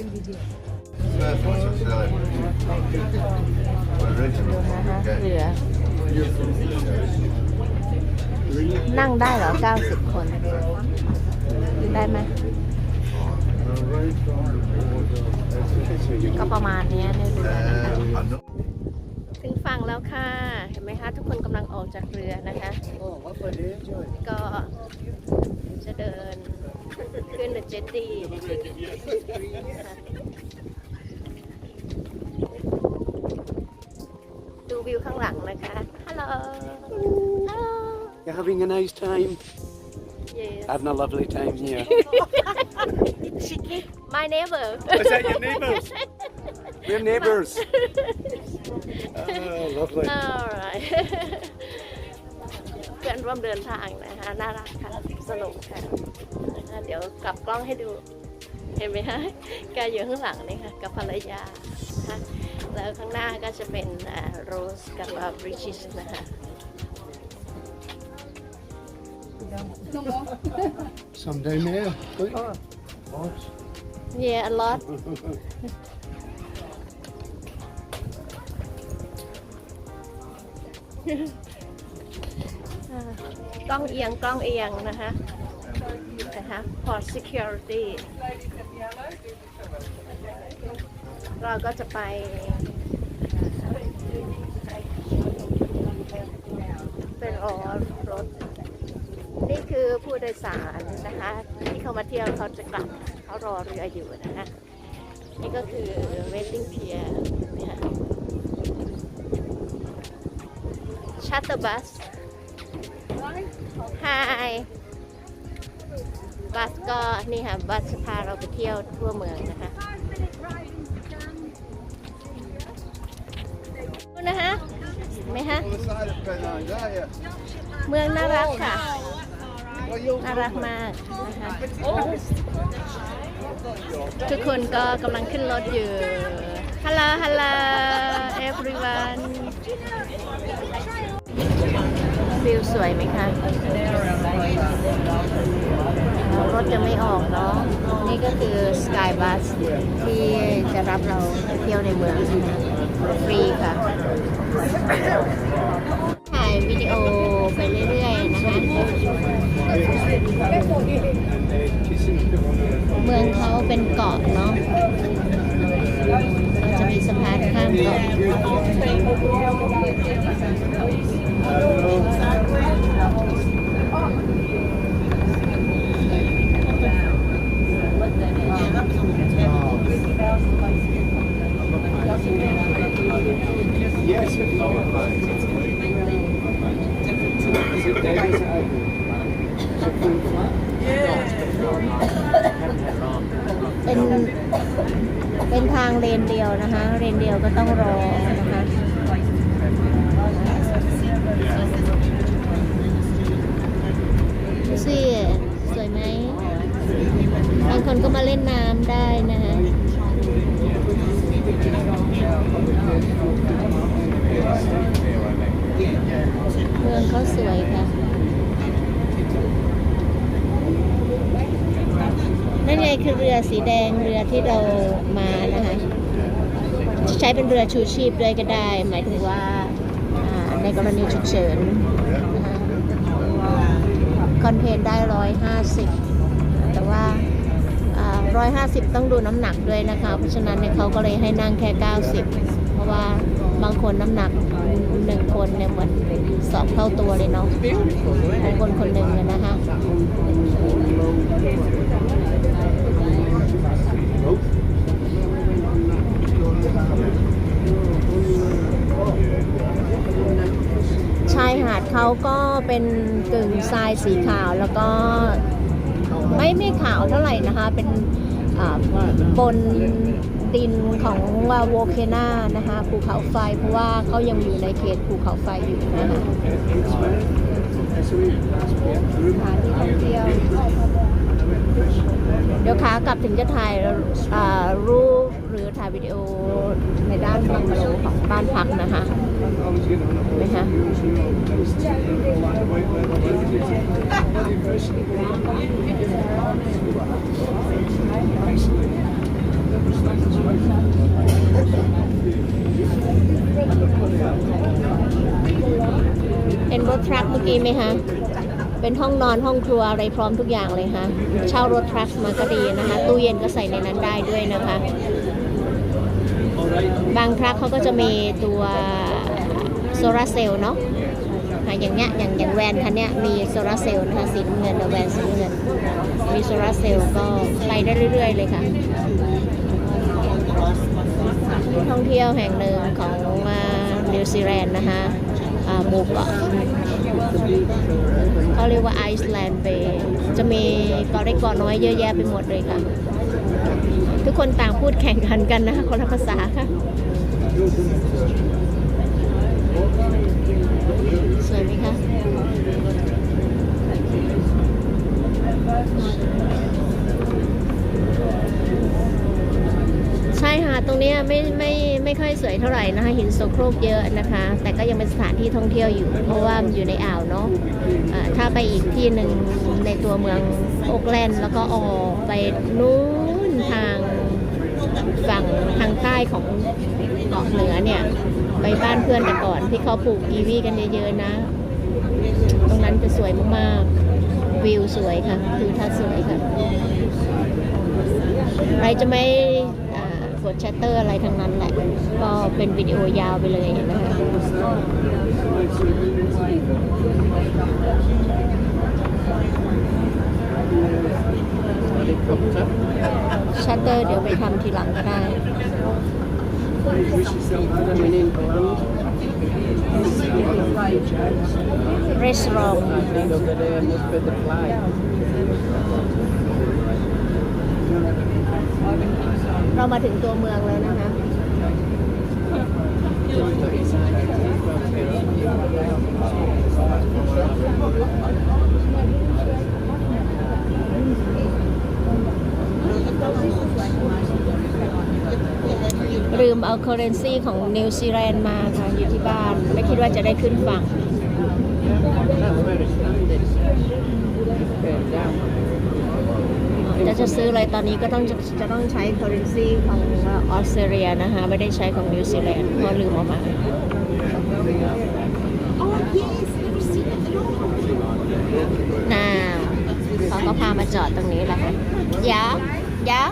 el video. นั่งได้เหรอ 90 คน ได้ไหม ก็ประมาณเนี้ยเรือนะคะถึงฝั่งแล้วค่ะ เห็นไหมคะ ทุกคนกำลังออกจากเรือนะคะ ก็จะเดิน ขึ้นเดอะเจ็ตตี้ดูวิวข้างหลังนะคะ ฮัลโหล ฮัลโหล You're having a nice time. yes Having a lovely time here. my neighbor Is that your neighbours? We're neighbours. Oh, lovely. alright เพื่อนร่วมเดินทางนะคะ น่ารักค่ะ สนุกค่ะนะคะ เดี๋ยวกลับกล้องให้ดู เห็นไหมคะแกอยู่ข้างหลังนี่ค่ะกับภรรยานะคะแล้วข้างหน้าก็จะเป็นโรสกับบริชิสนะคะ Some down there. Look. Lots. yeah a lot อ่ากล้องเอียงกล้องเอียงนะคะ นะคะ port security เราก็จะไปเป็นรอรถ นี่คือผู้โดยสารนะคะ ที่เขามาเที่ยวเขาจะกลับเขารอเรืออยู่นะคะนี่ก็คือ waiting pier นี่ย shuttle bus hi บัสก็นี่ค่ะบัสพาเราไปเที่ยวทั่วเมืองนะคะดูนะคะไหมคะเมืองน่ารักค่ะ น่ารักมากนะคะทุกคนก็กำลังขึ้นรถอยู่ฮัลโหลฮัลโหล everyone วิวสวยไหมคะ รถยังไม่ออกเนาะนี่ก็คือ Sky Bus ที่จะรับเราไปเที่ยวในเมืองฟรีค่ะ ถ่ายวิดีโอไปเรื่อยๆนะคะ เมืองเขาเป็นเกาะเนาะจะมีสะพานข้ามเกาะ เป็น เป็นทางเลนเดียวนะคะ เลนเดียวก็ต้องรอนะคะ ดูสิสวยไหมบางคนก็มาเล่นน้ำได้นะคะ เมืองเขาสวยค่ะนั่นไงคือเรือสีแดงเรือที่เรามานะคะจะใช้เป็นเรือชูชีพด้วยก็ได้ หมายถึงว่าอ่าในกรณีฉุกเฉินนะคะคอนเทนได้ร้อยห้าสิบแต่ว่า ร้อยห้าสิบต้องดูน้ำหนักด้วยนะคะ เพราะฉะนั้นเนี่ยเขาก็เลยให้นั่งแค่เก้าสิบเพราะว่าบางคนน้ำหนักหนึ่งคนเนี่ยเหมือนสองเท่าตัวเลยเนาะของคนคนหนึ่งอะนะคะชายหาดเขาก็เป็นกึ่งทรายสีขาวแล้วก็ ไม่ไม่ขาวเท่าไหร่นะคะ เป็นอ่าบนดินของว่าโวเคนานะคะภูเขาไฟเพราะว่าเขายังอยู่ในเขตภูเขาไฟอยู่นะคะสถานที่ท่องเที่ยว เดี๋ยวขากลับถึงจะถ่ายรูปหรือถ่ายวิดีโอในด้านบังโลของบ้านพักนะคะไนะคะเห็นรถทรัคเมื่อกี้ไหมคะ เป็นห้องนอนห้องครัวอะไรพร้อมทุกอย่างเลยค่ะ เช่ารถทรัคมาก็ดีนะคะ ตู้เย็นก็ใส่ในนั้นได้ด้วยนะคะ บางทรัคเขาก็จะมีตัวโซลาร์เซลล์เนาะค่ะอย่างเนี้ยอย่างอย่างแวนคันเนี้ยมีโซลาร์เซลล์นะคะสีน้ำเงินแวนสีน้ำเงิน มีโซลาร์เซลล์ก็ไปได้เรื่อย ๆ เลยค่ะที่ท่องเที่ยวแห่งหนึ่งของนิวซีแลนด์นะคะ อ่าหมู่เกะเขาเรียกว่าไอซ์แลนด์เบย์จะมีเกาะเล็กเกาะน้อยเยอะแยะไปหมดเลยค่ะ ทุกคนต่างพูดแข่งขันกันนะคะคนละภาษาค่ะสวยไหมคะ ตรงนี้ไม่ไม่ไม่ค่อยสวยเท่าไหร่นะคะหินโสโครกเยอะนะคะ แต่ก็ยังเป็นสถานที่ท่องเที่ยวอยู่ เพราะว่ามันอยู่ในอ่าวเนาะอ่าถ้าไปอีกที่หนึ่งในตัวเมืองโอกแลนด์แล้วก็ออกไปนู้นทางฝั่งทางใต้ของเกาะเหนือเนี่ยไปบ้านเพื่อนแต่ก่อนที่เขาปลูกอีวีกันเยอะๆนะ ตรงนั้นจะสวยมากๆวิวสวยค่ะคือทัศน์สวยค่ะไรจะไม่ กดชัตเตอร์อะไรทั้งนั้นแหละ ก็เป็นวิดีโอยาวไปเลยนะคะชัตเตอร์เดี๋ยวไปทำทีหลังก็ได้รีสอร์ท เรามาถึงตัวเมืองแล้วนะคะลืมเอาเคอร์เรนซีของนิวซีแลนด์มาค่ะอยู่ที่บ้าน ไม่คิดว่าจะได้ขึ้นฝั่ง จะจะซื้ออะไรตอนนี้ก็ต้องจะจะต้องใช้ currency ของออสเตรเลียนะคะไม่ได้ใช้ของนิวซีแลนด์เพราะลืมออกมาน่าเขาก็พามาจอดตรงนี้แหละค่ะยายา